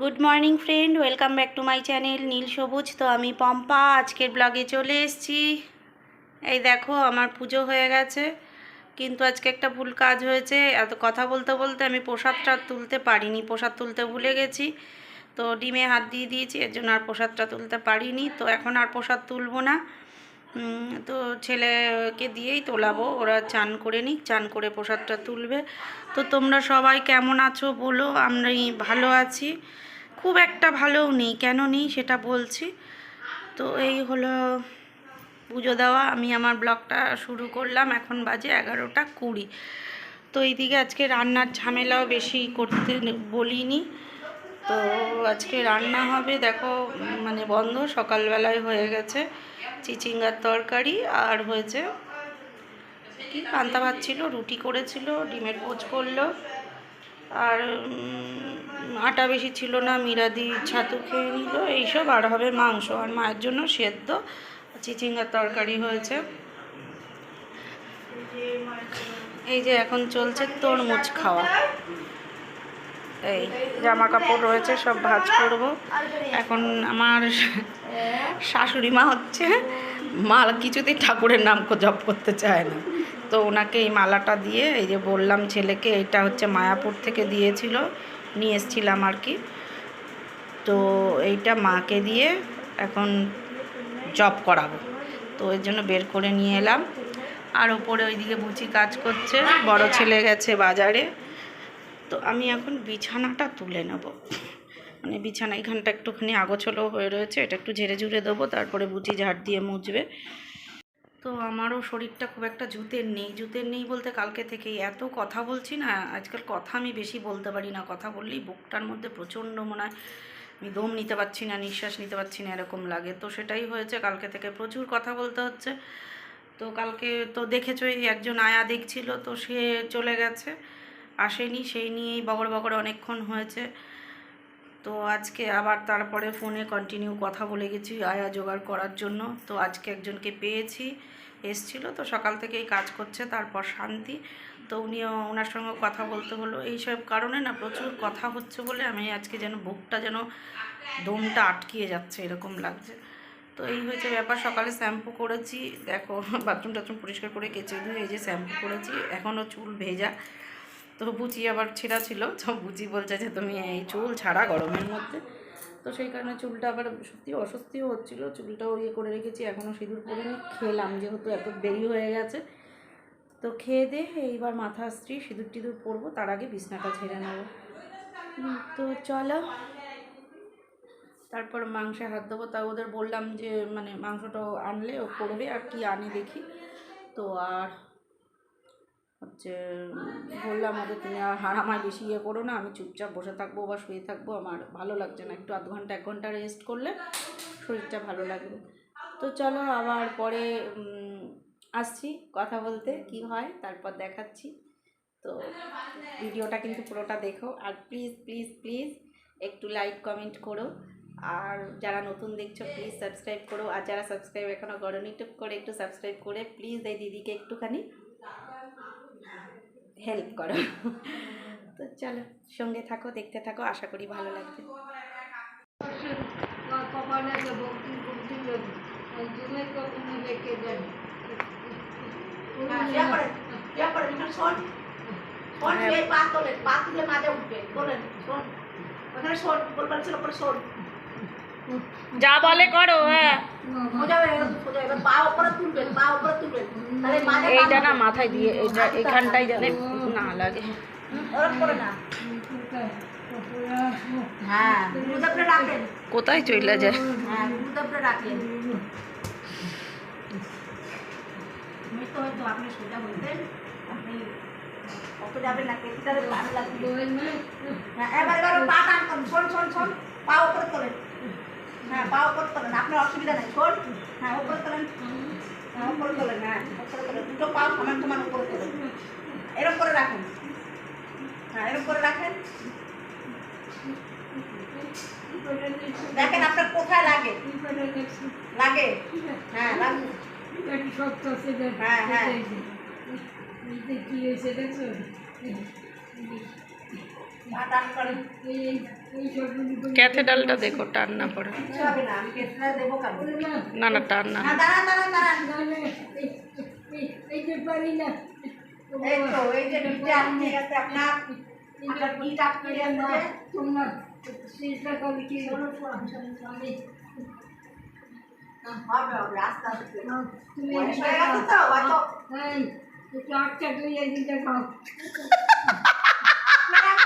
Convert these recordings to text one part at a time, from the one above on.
Good morning friend welcome back to my channel নীল সবুজ তো আমি পম্পা, আজকের ব্লগে চলে এসেছি। এই দেখো, আমার পুজো হয়ে গেছে। কিন্তু আজকে একটা ভুল কাজ হয়েছে। এত কথা বলতে বলতে আমি প্রসাদটা তুলতে পারিনি। প্রসাদ তুলতে ভুলে গেছি। তো ডিমে হাত দিয়ে দিয়েছি, এর জন্য আর প্রসাদটা তুলতে পারিনি। তো এখন আর প্রসাদ তুলবো না। তো ছেলেকে দিয়েই তোলাবো। ওরা চান করে নিক, চান করে প্রসাদটা তুলবে। তো তোমরা সবাই কেমন আছো বলো? আমি ভালো আছি। খুব একটা ভালোও নেই, কেন নেই সেটা বলছি। তো এই হলো পুজো দেওয়া, আমি আমার ব্লগটা শুরু করলাম, এখন বাজে এগারোটা কুড়ি। তো এইদিকে আজকে রান্নার ঝামেলাও বেশি করতে বলিনি। তো আজকে রান্না হবে, দেখো মানে বন্ধ, সকালবেলায় হয়ে গেছে চিচিঙ্গার তরকারি, আর হয়েছে কি, পান্তা ভাত ছিল, রুটি করেছিল, ডিমের পোচ করল, আর আটা বেশি ছিল না, মিরাদি ছাতু খেয়ে নিল, এইসব। আর হবে মাংস। আর মায়ের জন্য সেদ্ধ চিচিঙ্গার তরকারি হয়েছে। এই যে এখন চলছে তরমুজ খাওয়া। এই জামা কাপড় রয়েছে, সব ভাঁজ করব। এখন আমার শাশুড়ি মা হচ্ছে মাল কিছুতেই ঠাকুরের নাম জপ করতে চায় না। তো ওনাকে এই মালাটা দিয়ে, এই যে বললাম ছেলেকে, এটা হচ্ছে মায়াপুর থেকে দিয়েছিল। নিয়ে এসছিলাম আর কি। তো এইটা মাকে দিয়ে এখন জব করাবো। তো এর জন্য বের করে নিয়ে এলাম। আর ওপরে ওইদিকে বুচি কাজ করছে, বড় ছেলে গেছে বাজারে। তো আমি এখন বিছানাটা তুলে নেব। মানে বিছানা এখানটা একটুখানি আগোছলো হয়ে রয়েছে, এটা একটু ঝেড়ে ঝুড়ে দেবো, তারপরে বুচি ঝাড় দিয়ে মুছবে। তো আমারও শরীরটা খুব একটা জুতের নেই জুতের নেই বলতে কালকে থেকেই। এত কথা বলছি না, আজকাল কথা আমি বেশি বলতে পারি না, কথা বললেই বুকটার মধ্যে প্রচণ্ড মনে হয়, আমি দম নিতে পারছি না, নিঃশ্বাস নিতে পারছি না, এরকম লাগে। তো সেটাই হয়েছে কালকে থেকে প্রচুর কথা বলতে হচ্ছে। তো কালকে তো দেখেছ এই একজন আয়া দেখছিল, তো সে চলে গেছে, আসেনি, সেই নিয়েই বগর বগর অনেকক্ষণ হয়েছে। তো আজকে আবার তারপরে ফোনে কন্টিনিউ কথা বলে গেছি, আয়া জোগাড় করার জন্য। তো আজকে একজনকে পেয়েছি, এসছিল, তো সকাল থেকেই কাজ করছে, তারপর শান্তি। তো উনিও ওনার সঙ্গে কথা বলতে হলো। এইসব কারণে না প্রচুর কথা হচ্ছে বলে আমি আজকে যেন বুকটা যেন দমটা আটকিয়ে যাচ্ছে, এরকম লাগছে। তো এই হয়েছে ব্যাপার, সকালে শ্যাম্পু করেছি। দেখো বাথরুম টাথরুম পরিষ্কার করে কেচে ধুয়ে এই যে শ্যাম্পু করেছি এখনও চুল ভেজা। তো বুচি আবার ছেঁড়া ছিল, তো বুচি বলছে যে তুমি এই চুল ছাড়া গরমের মধ্যে। তো সেই কারণে চুলটা আবার সত্যি অস্বস্তিও হচ্ছিল, চুলটাও ইয়ে করে রেখেছি, এখনও সিঁদুর পরিনি খেলাম যেহেতু এত দেরি হয়ে গেছে। তো খেয়ে দে এইবার মাথা স্ত্রী সিঁদুর টিঁদুর পরবো, তার আগে বিছনাটা ছেড়ে নেব। তো চলো। তারপর মাংসে হাত দেবো, তা ওদের বললাম যে মানে মাংসটা আনলে ও করবে, আর কি আনে দেখি। তো আর হচ্ছে বললাম ওদের তুমি আর হারামায় বেশি ইয়ে করো না, আমি চুপচাপ বসে থাকব বা শুয়ে থাকব, আমার ভালো লাগছে না। একটু আধ ঘণ্টা, এক ঘণ্টা রেস্ট করলে শরীরটা ভালো লাগবে। তো চলো আবার পরে আসছি কথা বলতে, কি হয় তারপর দেখাচ্ছি। তো ভিডিওটা কিন্তু পুরোটা দেখো। আর প্লিজ প্লিজ প্লিজ একটু লাইক কমেন্ট করো। আর যারা নতুন দেখছ প্লিজ সাবস্ক্রাইব করো। আর যারা সাবস্ক্রাইব এখনও করোনি টুক করে একটু সাবস্ক্রাইব করে প্লিজ এই দিদিকে একটুখানি হেল্প করো তো চলো সঙ্গে থাকো দেখতে থাকো আশা করি ভালো লাগবে। যা বলে করো হ্যাঁ। পা ওপরে তুলবেন, পা ওপরে তুলবেন। এইটা না মাথায় দিয়ে এইটা এখানটাই জানে না লাগে। হ্যাঁ। কোথায় চলে যায় হ্যাঁ। হ্যাঁ, করুন, আপনার অসুবিধা নেই, শোন। হ্যাঁ। হ্যাঁ, উপরে হ্যাঁ, তোলেন। দুটো পা সমান সমান উপরে তোলেন। এরকম করে রাখেন। হ্যাঁ, এরকম করে রাখেন। দেখেন আপনার কোথায় লাগে লাগে হ্যাঁ লাগুন হ্যাঁ, হ্যাঁ। কি হয়েছে দেখছ পা টান করেন এই এই সবগুলি করে ক্যাথেডালটা দেখো টান না পড়ে কিছু হবে না আমি কেটে দেবো কেন না না টান না না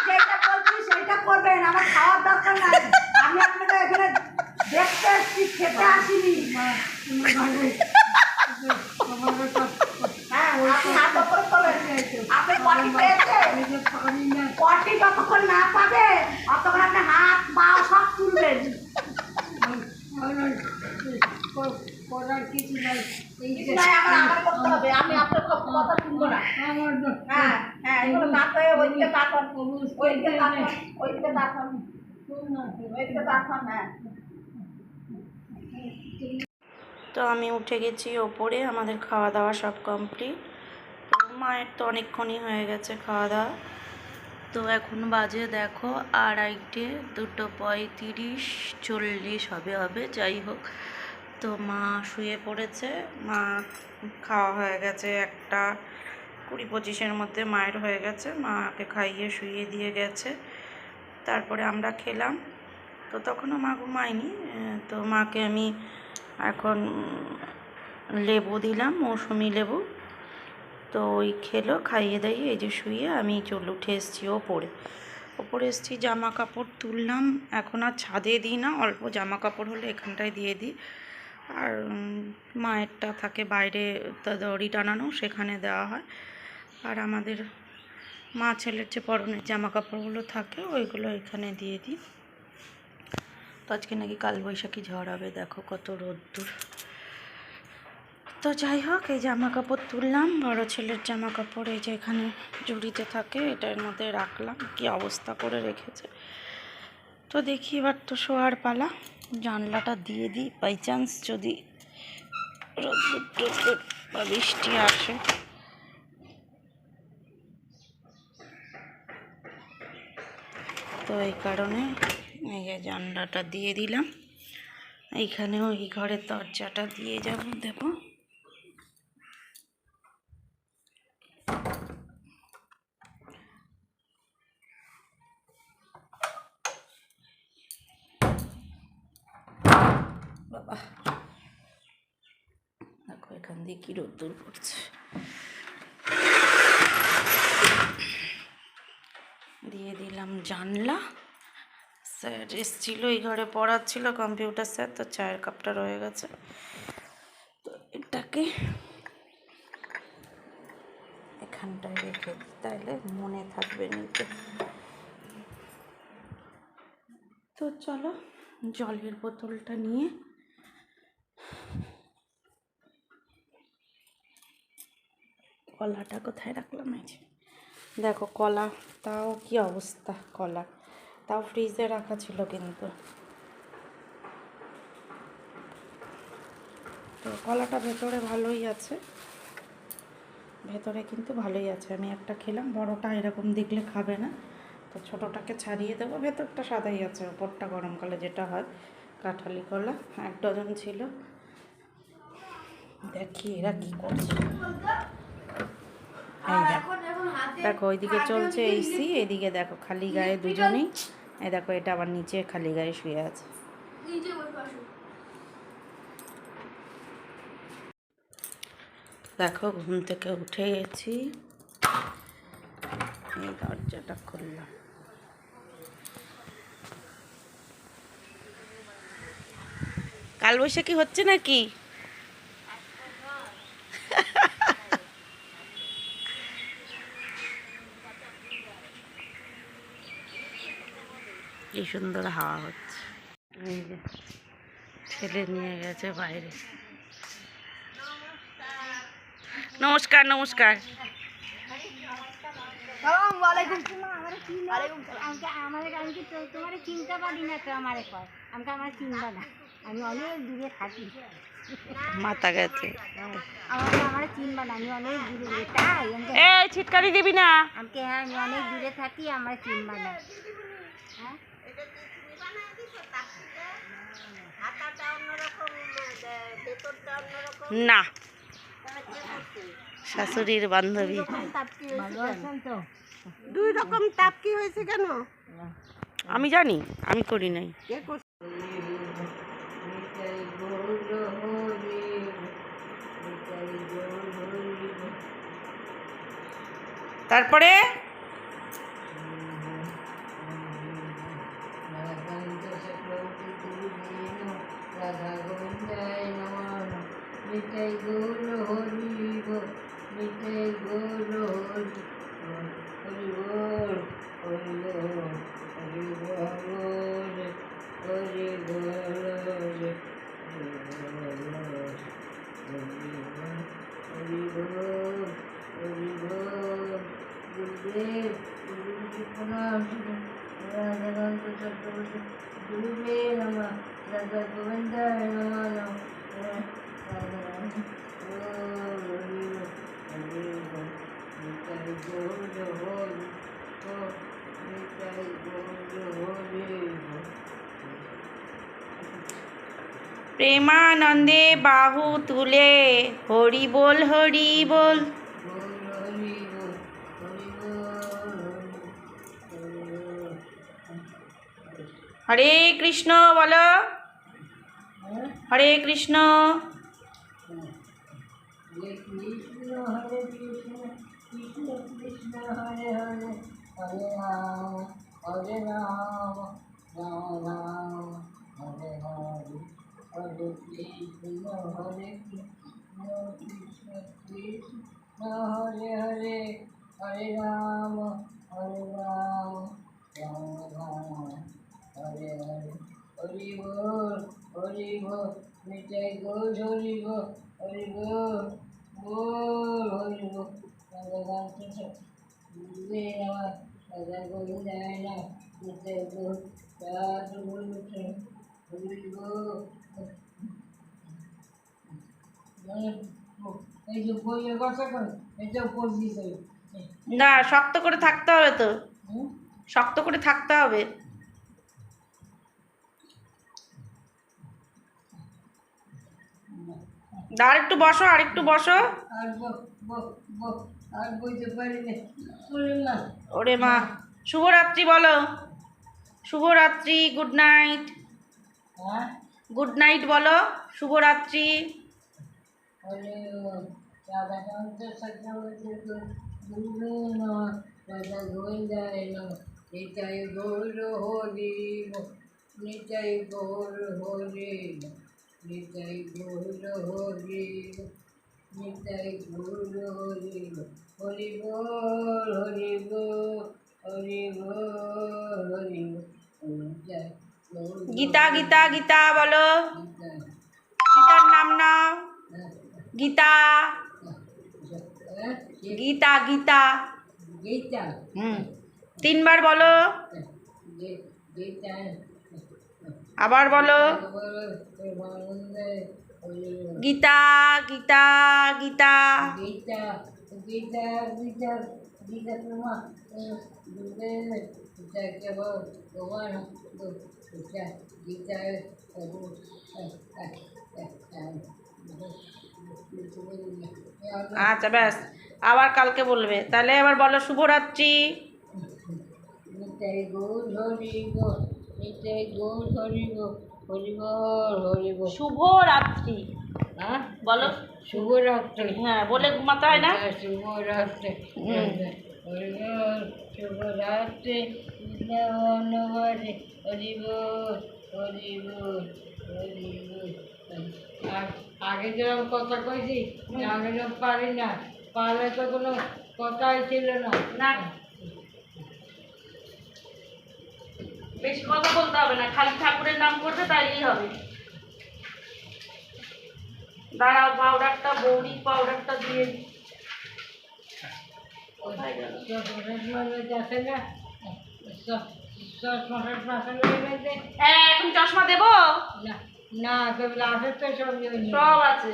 যেটা বলছি সেটা করবেন আমার খাওয়ার দরকার নাই। আমি আপনাদের এখানে দেখতে এসেছি খেতে আসিনি। হ্যাঁ পটি যতক্ষণ না পাবে ততক্ষণ আপনি হাত পা সব তুলবেন। করার কিছু নাই আমার করতে হবে। আমি আপনার কথা শুনব না। হ্যাঁ হ্যাঁ এগুলো না হয়ে ওইদিকে তাকান। ওইদিকে তাকান ওইদিকে তাকান ওইদিকে তাকান হ্যাঁ। তো আমি উঠে গেছি ওপরে আমাদের খাওয়া দাওয়া সব কমপ্লিট। তো মায়ের তো অনেকক্ষণই হয়ে গেছে খাওয়া দাওয়া তো এখন বাজে দেখো আড়াইটে দুটো পঁয়ত্রিশ চল্লিশ হবে হবে যাই হোক। তো মা শুয়ে পড়েছে মা খাওয়া হয়ে গেছে একটা। কুড়ি পঁচিশের মধ্যে মায়ের হয়ে গেছে। মাকে খাইয়ে শুইয়ে দিয়ে গেছে। তারপরে আমরা খেলাম। তো তখনও মা ঘুমায়নি। তো মাকে আমি এখন লেবু দিলাম, মৌসুমি লেবু। তো ওই খেলো, খাইয়ে দাইয়ে এই যে শুয়ে আমি চল উঠে এসেছি ওপরে। ওপরে এসেছি জামা কাপড় তুললাম। এখন আর ছাদে দিই না, অল্প জামা কাপড় হলে এখানটায় দিয়ে দিই। আর মায়েরটা থাকে বাইরে দড়ি টানানো, সেখানে দেওয়া হয়। আর আমাদের মা ছেলের যে পরনের জামা কাপড়গুলো থাকে, ওইগুলো এখানে দিয়ে দিই। তো আজকে নাকি কালবৈশাখী ঝড় হবে, দেখো কত রোদ্দুর। তো যাই হোক, এই জামা কাপড় তুললাম, বড় ছেলের জামা কাপড় এই যে এখানে জুড়িতে থাকে, এটার মধ্যে রাখলাম, কি অবস্থা করে রেখেছে। তো দেখি এবার তো শোয়ার পালা, জানলাটা দিয়ে দিই বাই চান্স যদি রোদ্দুর বা বৃষ্টি আসে। তো এই কারণে এই যে জানলাটা দিয়ে দিলাম। এইখানেও এই ঘরের দরজাটা দিয়ে যাব, দেব। বাবা, দেখো এখান দিয়ে কি রোদ্দুর পড়ছে দিয়ে দিলাম জানলা? স্যার এসেছিল, এই ঘরে পড়াচ্ছিল কম্পিউটার স্যার তো চায়ের কাপটা রয়ে গেছে। তো এটাকে এখানটায় রেখে দিই তাহলে মনে থাকবে নিতে। তো চলো, জলের বোতলটা নিয়ে। কলাটা কোথায় রাখলাম এই দেখো কলা, তাও কি অবস্থা কলা? তাও ফ্রিজে রাখা ছিল কিন্তু। তো কলাটা ভেতরে ভালোই আছে। ভেতরে কিন্তু ভালোই আছে। আমি একটা খেলাম, বড়টা এরকম দেখলে খাবে না। তো ছোটোটাকে ছাড়িয়ে দেবো। ভেতরটা সাদাই আছে, ওপরটা গরমকালে যেটা হয়, কাঁঠালি কলা, এক ডজন ছিল। দেখি এরা কী করছে। এই দেখো। দেখো ওইদিকে চলছে এসি এদিকে দেখো খালি গায়ে দুজনেই। এই দেখো এটা আবার নিচে খালি গায়ে শুয়ে আছে। দেখো ঘুম থেকে উঠে গেছি এই দরজাটা খুললাম। কালবৈশাখী হচ্ছে নাকি? কি সুন্দর হাওয়া হচ্ছে। এই যে ছেলে নিয়ে গেছে বাইরে। নমস্কার নমস্কার। চিন্তা পারি না তো আমার আমাকে আমার চিন্তা না। আমি অনেক দূরে থাকি। মাথা গেছে। এই ছিটকারি দিবি না। আমাকে হ্যাঁ আমি অনেক দূরে থাকি আমার চিনবা না। না। শাশুড়ির বান্ধবী? দুই রকম তাপ কি হয়েছে কেন? আমি জানি আমি করি নাই। তারপরে হরি প্রেমানন্দে বাহু তুলে হরি বল হরি বল। হরে কৃষ্ণ বলো। হরে কৃষ্ণ। হরে হরে কৃষ্ণ হরে কৃষ্ণ কৃষ্ণ কৃষ্ণ হরে হরে হরে রাম হরে রাম রাম রাম হরে হরে হরি বল হরি বল মিঠাই গোল হরি বল হরি বল বল হরি বল রাধাকান্ত গুরুদেব নমঃ রাধা গোবিন্দায় নমঃ না শক্ত করে থাকতে হবে তো। শক্ত করে থাকতে হবে। আর একটু বসো আর একটু বসো। ওরে মা শুভরাত্রি বলো। শুভরাত্রি গুড নাইট। হ্যাঁ? গুড নাইট বলো শুভরাত্রি। নিতাই গৌর হরি হরি বল হরি বল হরি বল হরি নিতাই গীতা গীতা গীতা বলো। গীতার নাম নাও। গীতা। গীতা গীতা। হুম তিনবার বলো। আবার বলো। গীতা গীতা গীতা। গীতা আচ্ছা ব্যাস। আবার কালকে বলবে। তাহলে এবার বলো শুভরাত্রি। শুভরাত্রি। হ্যাঁ? বলো। শুভরাত্রি। হ্যাঁ বলে ঘুমাতে হয় না? শুভরাত্রি। শুভরাত্রি। আগে যেরকম কথা কইছি আগে যেরকম পারি না। পারলে তো কোনো কথাই ছিল না। না। বেশি কথা বলতে হবে না খালি ঠাকুরের নাম করবে তাইলেই হবে। দাঁড়াও পাউডারটা বৌরি পাউডারটা দিয়ে। কোথায় গেল? আছে না? এখন চশমা দেবো? না সব আছে।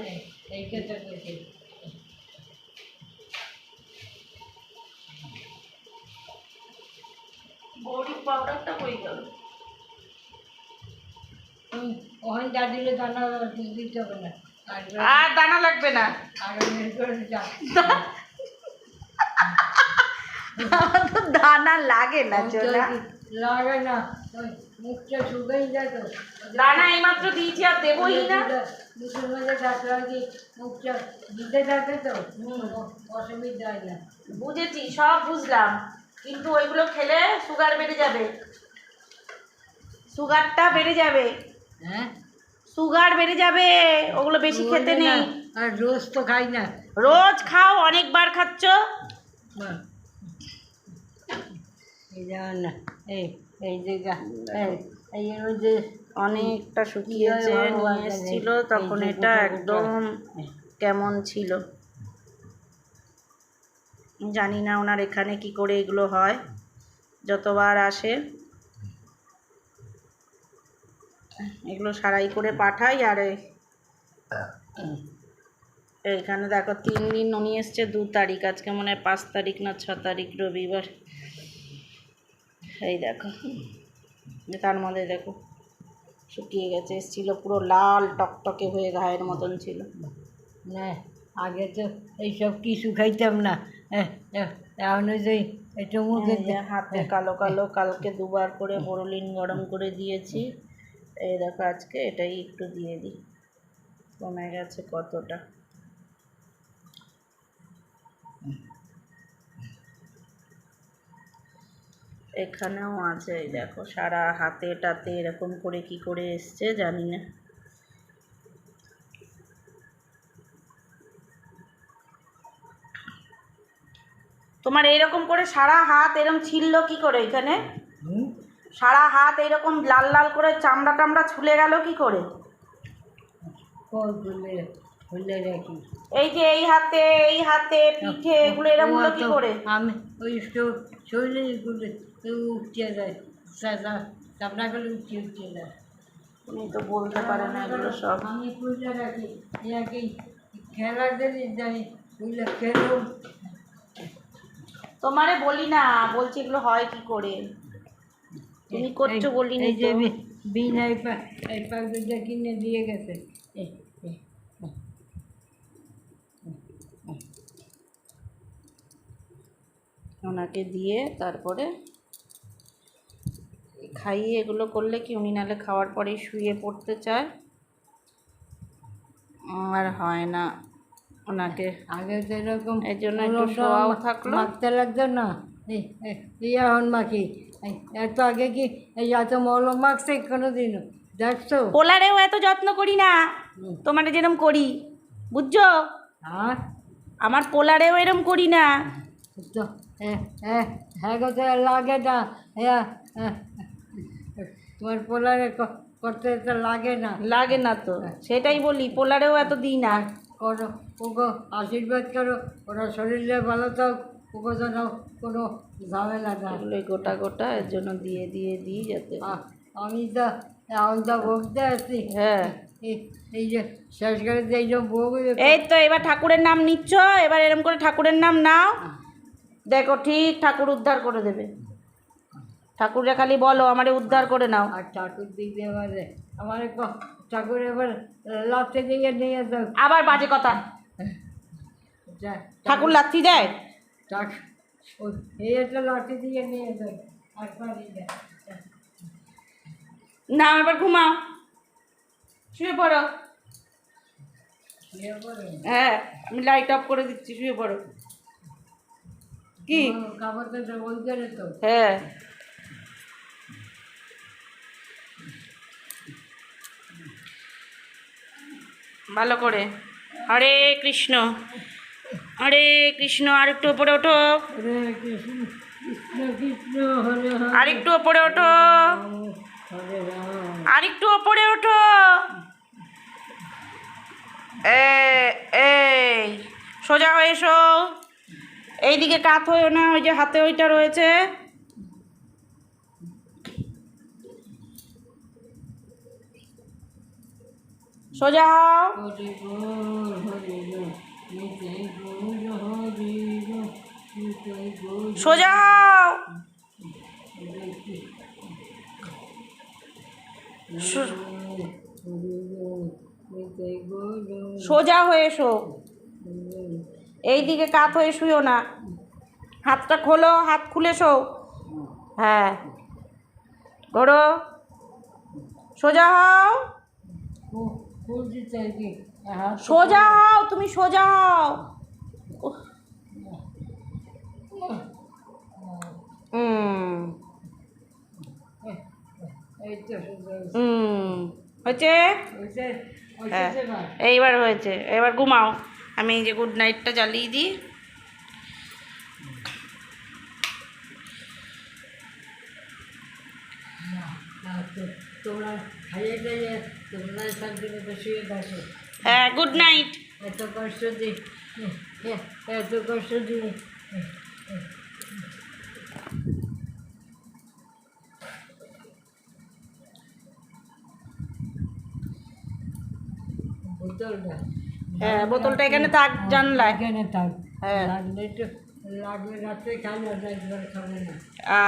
পাউডারটা কই গেল? ওখানে যা দিলে দানা দিতে হবে না। আর দানা লাগবে না। দানা লাগে না চোলা। লাগে না মুখটা শুকাই যায় তো। দানা এইমাত্র দিয়েছি আর দেবই না। মুখের মধ্যে ডাক্তার কি মুখটা দিতে থাকে তো অসুবিধা হয় না। বুঝেছি সব বুঝলাম। কিন্তু ওইগুলো খেলে সুগার বেড়ে যাবে। সুগারটা বেড়ে যাবে। হ্যাঁ? সুগার বেড়ে যাবে ওগুলো বেশি খেতে নেই। আর রোজ তো খাই না। রোজ খাও অনেকবার খাচ্ছ বাহ। এই যেমন না এই এই যে গা- এই এই এর মধ্যে অনেকটা শুকিয়েছে নিয়ে এসেছিল তখন এটা একদম কেমন ছিল? জানি না ওনার এখানে কি করে এগুলো হয় যতবার আসে। এগুলো সারাই করে পাঠাই আর এইখানে দেখো তিন দিন উনি এসছে দু তারিখ আজকে মনে হয় পাঁচ তারিখ না ছ তারিখ রবিবার। এই দেখো। তার মধ্যে দেখো শুকিয়ে গেছে এসেছিল পুরো লাল টকটকে হয়ে ঘায়ের মতন ছিল। না আগে তো এইসব কিছু খাইতাম না। এখন ওই যে একটু মুখে এই যে হাতে কালো কালো কালকে দুবার করে বড়লিন গরম করে দিয়েছি। এই দেখো আজকে এটাই একটু দিয়ে দিই। কমে গেছে কতটা। এখানেও আছে এই দেখো সারা হাতে টাতে এরকম করে কি করে এসছে জানি না। তোমার এইরকম করে সারা হাত এরকম ছিল কি করে এখানে? সারা হাত এইরকম লাল লাল করে চামড়া টামড়া ছুলে গেল কি করে? এই যে এই হাতে এই হাতে পিঠে এগুলো এরকম হলো কি করে? আমি ওই শরীরে করে উঠতে যায় চাপনা করে উঠতে উঠতে যায় তুমি তো বলতে পারে না এগুলো সব। আমি খুলে রাখি খেলার জানি খুলে খেলো। তোমারে বলি না বলছি এগুলো হয় কি করে? তুমি করছ বলিনি এই যে বিনা এই পা এই পাউডারটা কিনে দিয়ে গেছে এই, এই, ওনাকে দিয়ে তারপরে খাইয়ে এগুলো করলে কি উনি নালে খাওয়ার পরেই শুয়ে পড়তে চায়? আর হয় না ওনাকে। আগে তো এরকম এর জন্য একটু শোয়াও থাকল। মাখতে লাগতো না। এই এখন মাখি। এত আগে কি এই এত মলম মাখছে কোনো দিনও দেখছ? পোলারেও এত যত্ন করি না। তোমার যেরম করি। বুঝছ? আর? আমার পোলারেও এরম করি না। তো হ্যাঁ হ্যাঁ হ্যাঁ লাগে না। হ্যাঁ। তোমার পোলারে করতে তো লাগে না। লাগে না তো সেটাই বলি পোলারেও এত দিই না করো ওগো আশীর্বাদ করো ওরা শরীরে ভালো থাক ওগো যেন কোনো ঝামেলা না এগুলোই গোটা গোটা এর জন্য দিয়ে দিয়ে দিই যাতে আমি তো এখন তো ভোগতে আছি হ্যাঁ। এই- যে শেষ করে এই যে ভোগ এই তো এবার ঠাকুরের নাম নিচ্ছ এবার এরম করে ঠাকুরের নাম নাও। দেখো ঠিক ঠাকুর উদ্ধার করে দেবে। ঠাকুরে খালি বলো আমারে উদ্ধার করে নাও। আর ঠাকুর দিদি আমাদের আমার ঠাকুর এবার লাফতে দিয়ে নিয়ে যাও আবার বাজে কথা। ঠাকুর লাথি দেয়? একটা দিয়ে নিয়ে যাও আর না এবার ঘুমাও। শুয়ে পড়ো। হ্যাঁ আমি লাইট অফ করে দিচ্ছি শুয়ে পড়ো। কি? হ্যাঁ। ভালো করে। হরে কৃষ্ণ। হরে কৃষ্ণ আর একটু ওপরে ওঠো। আর একটু ওপরে ওঠো। আর একটু ওপরে ওঠো। এ এই সোজা হয়ে এসো। এইদিকে কাত হয়েও না, ওই যে হাতে ওইটা রয়েছে। সোজা হও। সোজা হও। সোজা হয়ে এসো। এই দিকে কাত হয়ে শুইও না। হাতটা খোলো, হাত খুলে শো। হ্যাঁ। ঘোরো সোজা হও। সোজা হও, তুমি সোজা হও। হুম হয়েছে? হ্যাঁ। এইবার হয়েছে, এবার ঘুমাও। আমি এই যে গুড নাইটটা জ্বালিয়ে দিই। হ্যাঁ গুড নাইট এত কষ্ট এত কষ্ট দিয়ে বোতলটা। হ্যাঁ বোতলটা এখানে থাক জানলায়। এখানে থাক। হ্যাঁ।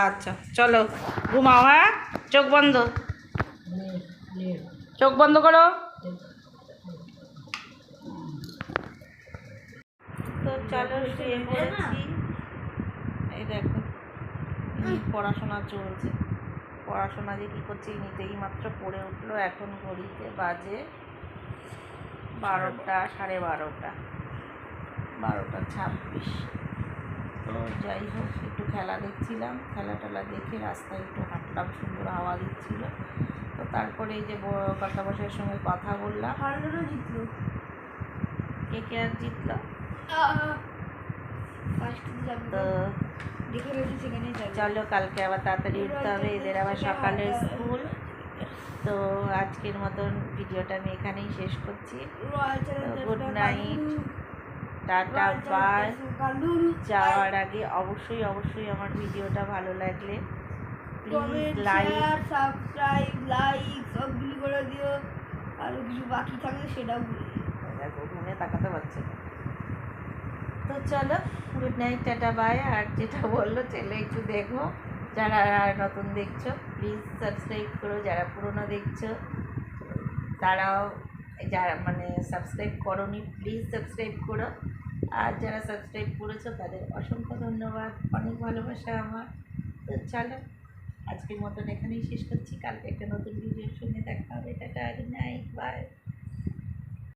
আচ্ছা চলো ঘুমাও হ্যাঁ? চোখ বন্ধ। চোখ বন্ধ করো। তো চলো শুয়ে পড়েছি। এই দেখো পড়াশোনা চলছে। পড়াশোনা যে কী করছে নিতেই মাত্র পড়ে উঠল এখন ঘড়িতে বাজে বারোটা সাড়ে বারোটা। বারোটা ছাব্বিশ। তো যাই হোক একটু খেলা দেখছিলাম। খেলা টেলা দেখে রাস্তায় একটু হাঁটলাম সুন্দর হাওয়া দিচ্ছিল। তো তারপরে এই যে ব- কাকাবাসের সঙ্গে কথা বললাম। জিতলো। কে কে আর জিতলো? তো চলো কালকে আবার তাড়াতাড়ি উঠতে হবে। এদের আবার সকালে স্কুল। তো আজকের মতন ভিডিওটা আমি এখানেই শেষ করছি। গুড নাইট টাটা বাই যাওয়ার আগে অবশ্যই অবশ্যই আমার ভিডিওটা ভালো লাগলে প্লিজ লাইক সাবস্ক্রাইব লাইক সবগুলি করে দিও। আর কিছু বাকি থাকলে সেটাও ঘুমে তাকাতে পারছে না। তো চলো গুড নাইট টাটা বাই আর যেটা বলল ছেলে একটু দেখো। যারা নতুন দেখছ প্লিজ সাবস্ক্রাইব করো। যারা পুরনো দেখছ, তারাও যারা মানে সাবস্ক্রাইব করোনি প্লিজ সাবস্ক্রাইব করো। আর যারা সাবস্ক্রাইব করেছ, তাদের অসংখ্য ধন্যবাদ। অনেক ভালোবাসা আমার। তো চলো, আজকের মতন এখানেই শেষ করছি। কালকে একটা নতুন ভিডিওর সঙ্গে দেখা হবে। Tata good night bye